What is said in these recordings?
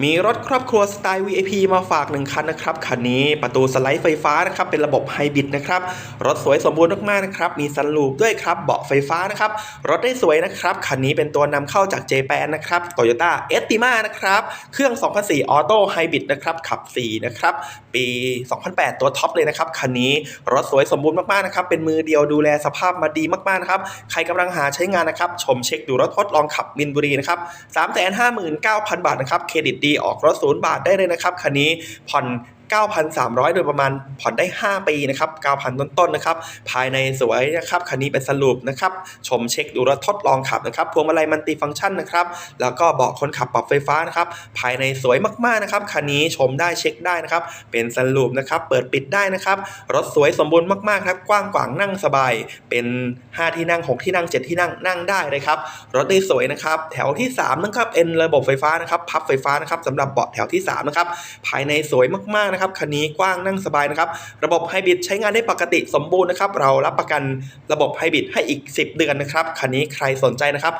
มีรถครอบครัวสไตล์ VIP มาฝากหนึ่งคันนะครับ คันนี้ประตูสไลด์ไฟฟ้านะครับ เป็นระบบไฮบริดนะครับ รถสวยสมบูรณ์มากๆนะครับ มีซันลูปด้วยครับ เบาะไฟฟ้านะครับ รถได้สวยนะครับ คันนี้เป็นตัวนำเข้าจากเจแปนนะครับ Toyota e s t i m a นะครับ เครื่อง 2004 ออโต้ไฮบริดนะครับ ขับ 4 นะครับ ปี 2008 ตัวท็อปเลยนะครับ คันนี้รถสวยสมบูรณ์มากๆนะครับ เป็นมือเดียวดูแลสภาพมาดีมากๆนะครับ ใครกำลังหาใช้งานนะครับ ชมเช็คดูรถทดลองขับมินบุรีนะครับ 359,000 บาทนะครับ เครดิตดีออกรถศูนย์บาทได้เลยนะครับคันนี้ผ่อน 9,300 โดยประมาณผ่อนได้ 5 ปีนะครับ 9,000 ต้นๆนะครับ ภายในสวยนะครับ คันนี้เป็นสรุปนะครับ ชมเช็คดูรถทดลองขับนะครับ พวงมาลัยมันติฟังก์ชันนะครับ แล้วก็เบาะคนขับปรับไฟฟ้านะครับ ภายในสวยมากๆนะครับ คันนี้ชมได้เช็คได้นะครับ เป็นสรุปนะครับ เปิดปิดได้นะครับ รถสวยสมบูรณ์มากๆครับ กว้างขวางนั่งสบาย เป็น 5 ที่นั่ง 6 ที่นั่ง 7 ที่นั่ง นั่งได้เลยครับ รถได้สวยนะครับ แถวที่3นะครับเป็นระบบไฟฟ้านะครับ พับไฟฟ้านะครับสำหรับเบาะแถวที่3นะครับ ภายในสวยมากๆนะครับคันนี้กว้างนั่งสบายนะครับ ระบบไฮบริดใช้งานได้ปกติสมบูรณ์นะครับ เรารับประกันระบบไฮบริดให้อีก 10 เดือนนะครับ คันนี้ใครสนใจนะครับ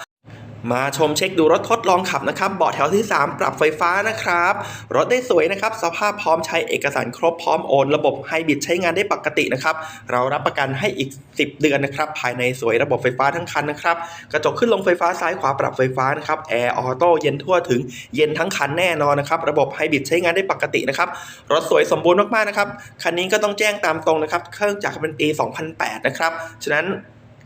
มาชมเช็คดูรถทดลองขับนะครับ เบาะแถวที่ 3 ปรับไฟฟ้านะครับ รถได้สวยนะครับ สภาพพร้อมใช้เอกสารครบพร้อมโอน ระบบไฮบริดใช้งานได้ปกตินะครับ เรารับประกันให้อีก 10 เดือนนะครับ ภายในสวยระบบไฟฟ้าทั้งคันนะครับ กระจกขึ้นลงไฟฟ้าซ้ายขวาปรับไฟฟ้านะครับ แอร์ออโต้เย็นทั่วถึงเย็นทั้งคันแน่นอนนะครับ ระบบไฮบริดใช้งานได้ปกตินะครับ รถสวยสมบูรณ์มากๆนะครับ คันนี้ก็ต้องแจ้งตามตรงนะครับ เครื่องจักรเป็นปี 2008 นะครับ ฉะนั้น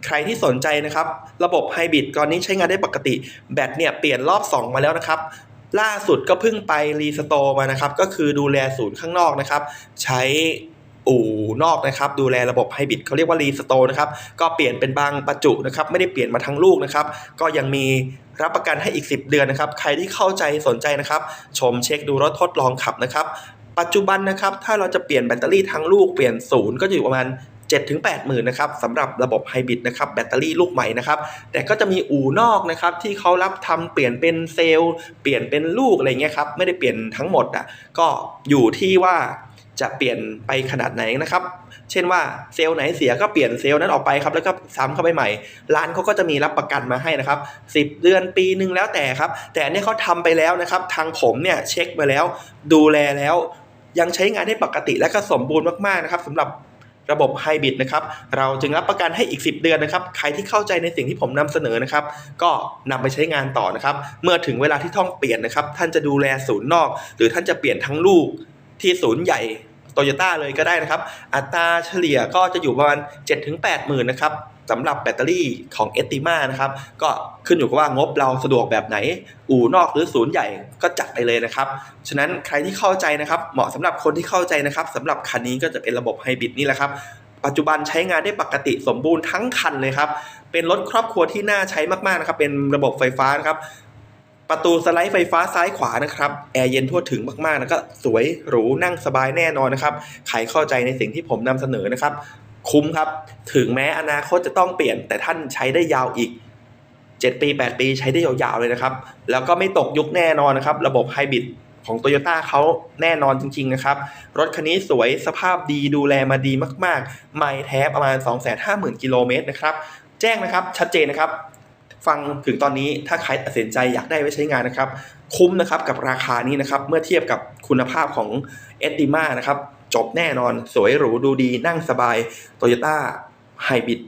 ใครที่สนใจนะครับ ระบบไฮบริดตอนนี้ใช้งานได้ปกติ แบตเนี่ยเปลี่ยนรอบ 2 มาแล้วนะครับ ล่าสุดก็เพิ่งไปรีสโตร์มานะครับ ก็คือดูแลศูนย์ข้างนอกนะครับ ใช้อู่นอกนะครับ ดูแลระบบไฮบริดเขาเรียกว่ารีสโตนะครับ ก็เปลี่ยนเป็นบางประจุนะครับ ไม่ได้เปลี่ยนมาทั้งลูกนะครับ ก็ยังมีรับประกันให้อีก 10 เดือนนะครับ ใครที่เข้าใจสนใจนะครับ ชมเช็คดูรถทดลองขับนะครับ ปัจจุบันนะครับ ถ้าเราจะเปลี่ยนแบตเตอรี่ทั้งลูกเปลี่ยนศูนย์ก็จะอยู่ประมาณ 7ถึง8หมื่นนะครับสำหรับระบบไฮบริดนะครับแบตเตอรี่ลูกใหม่นะครับแต่ก็จะมีอู่นอกนะครับที่เขารับทำเปลี่ยนเป็นเซลล์เปลี่ยนเป็นลูกอะไรเงี้ยครับไม่ได้เปลี่ยนทั้งหมดอะก็อยู่ที่ว่าจะเปลี่ยนไปขนาดไหนนะครับ เช่นว่าเซลล์ไหนเสียก็เปลี่ยนเซลล์นั้นออกไปครับ แล้วก็ซ้ำเข้าไปใหม่ ร้านเขาก็จะมีรับประกันมาให้นะครับ 10 เดือนปีหนึ่งแล้วแต่ครับ แต่อันนี้เขาทำไปแล้วนะครับ ทางผมเนี่ยเช็คมาแล้ว ดูแลแล้ว ยังใช้งานได้ปกติและก็สมบูรณ์มากๆนะครับสำหรับ ระบบไฮบริดนะครับเราจึงรับประกันให้อีก 10 เดือนนะครับใครที่เข้าใจในสิ่งที่ผมนำเสนอนะครับก็นำไปใช้งานต่อนะครับเมื่อถึงเวลาที่ท้องเปลี่ยนนะครับท่านจะดูแลศูนย์นอก หรือท่านจะเปลี่ยนทั้งลูกที่ศูนย์ใหญ่โตโยต้าเลยก็ได้นะครับ อัตราเฉลี่ยก็จะอยู่ประมาณ7-8หมื่นนะครับ สำหรับแบตเตอรี่ของเอติมานะครับ ก็ขึ้นอยู่กับว่างบเราสะดวกแบบไหน อู่นอกหรือศูนย์ใหญ่ก็จัดไปเลยนะครับ ฉะนั้นใครที่เข้าใจนะครับ เหมาะสำหรับคนที่เข้าใจนะครับสำหรับคันนี้ก็จะเป็นระบบไฮบริดนี่แหละครับ ปัจจุบันใช้งานได้ปกติสมบูรณ์ทั้งคันเลยครับ เป็นรถครอบครัวที่น่าใช้มากๆนะครับ เป็นระบบไฟฟ้านะครับประตูสไลด์ไฟฟ้าซ้ายขวานะครับ แอร์เย็นทั่วถึงมากๆ แล้วก็สวยหรูนั่งสบายแน่นอนนะครับ ใครเข้าใจในสิ่งที่ผมนำเสนอนะครับ คุ้มครับ ถึงแม้อนาคตจะต้องเปลี่ยน แต่ท่านใช้ได้ยาวอีก 7 ปี 8 ปีใช้ได้ยาวๆเลยนะครับ แล้วก็ไม่ตกยุคแน่นอนนะครับ ระบบไฮบริดของโตโยต้าเขาแน่นอนจริง ๆ นะครับ รถคันนี้สวยสภาพดีดูแลมาดีมากๆ ไม่แท้ประมาณ 250,000 กิโลเมตรนะครับ แจ้งนะครับ ชัดเจนนะครับ ฟังถึงตอนนี้ถ้าใครตัดสินใจอยากได้ไว้ใช้งานนะครับ คุ้มนะครับกับราคานี้นะครับ เมื่อเทียบกับคุณภาพของเอดดิมานะครับ จบแน่นอน สวยหรูดูดีนั่งสบาย Toyota ไฮบริด